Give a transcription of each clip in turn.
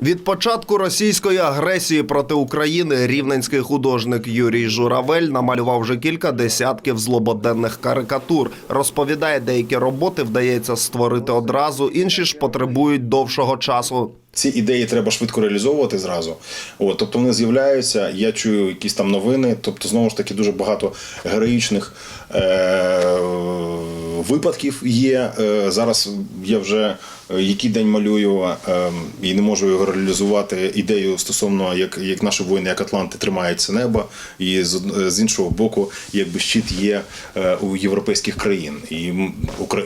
Від початку російської агресії проти України рівненський художник Юрій Журавель намалював вже кілька десятків злободенних карикатур. Розповідає, деякі роботи вдається створити одразу, інші ж потребують довшого часу. Ці ідеї треба швидко реалізовувати зразу. От, тобто вони з'являються, я чую якісь там новини. Тобто, знову ж таки, дуже багато героїчних е- випадків є. Е, зараз я вже е, який день малюю е- і не можу його реалізувати ідею стосовно як, як наші воїни, як Атланти тримаються небо, і з, з іншого боку, якби щит є е, у європейських країн, і,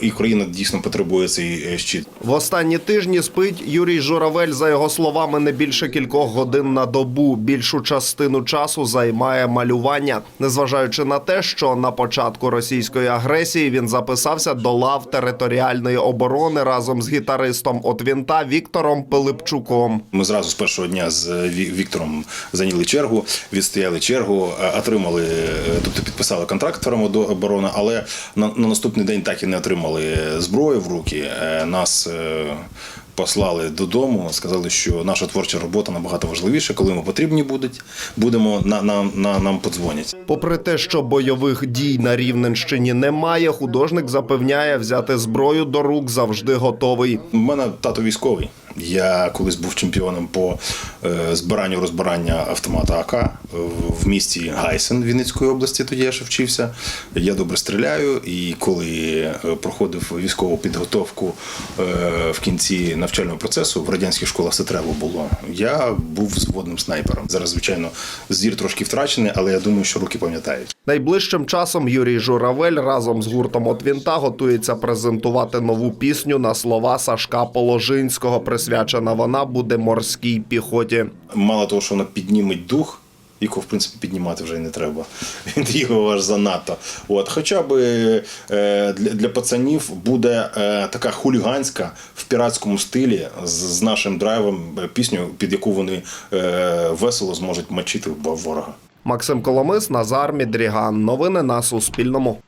Україна дійсно потребує цей е, щит. В останні тижні спить Юрій Журавель, за його словами, не більше кількох годин на добу. Більшу частину часу займає малювання, незважаючи на те, що на початку російської агресії він записався до лав територіальної оборони разом з гітаристом от Вінта Віктором Пилипчуком. Ми зразу з першого дня з Віктором зайняли чергу, відстояли чергу, е, отримали, е, тобто підписали контракт до оборони, але на, на наступний день так і не отримали зброю в руки. Е, Нас е, послали додому, сказали, що наша творча робота набагато важливіша. Коли ми потрібні будуть, будемо на, на, на нам подзвонять. Попри те, що бойових дій на Рівненщині немає, художник запевняє, взяти зброю до рук завжди готовий. У мене тато військовий. Я колись був чемпіоном по е, збиранню розбирання автомата АК в місті Гайсен Вінницької області. Тоді я ще вчився. Я добре стріляю, і коли е, проходив військову підготовку е, в кінці навчального процесу, в радянських школах це треба було. Я був взводним снайпером. Зараз, звичайно, зір трошки втрачений, але я думаю, що руки пам'ятають. Найближчим часом Юрій Журавель разом з гуртом от Вінта готується презентувати нову пісню на слова Сашка Положинського. Присвячена вона буде морській піхоті. Мало того, що вона підніметь дух, якого в принципі піднімати вже не треба. Він його аж занадто. От, хоча б е, для, для пацанів буде е, така хуліганська в піратському стилі з, з нашим драйвом е, пісню, під яку вони весело зможуть мочити ворога. Максим Коломис, Назар Мідріган. Новини на Суспільному.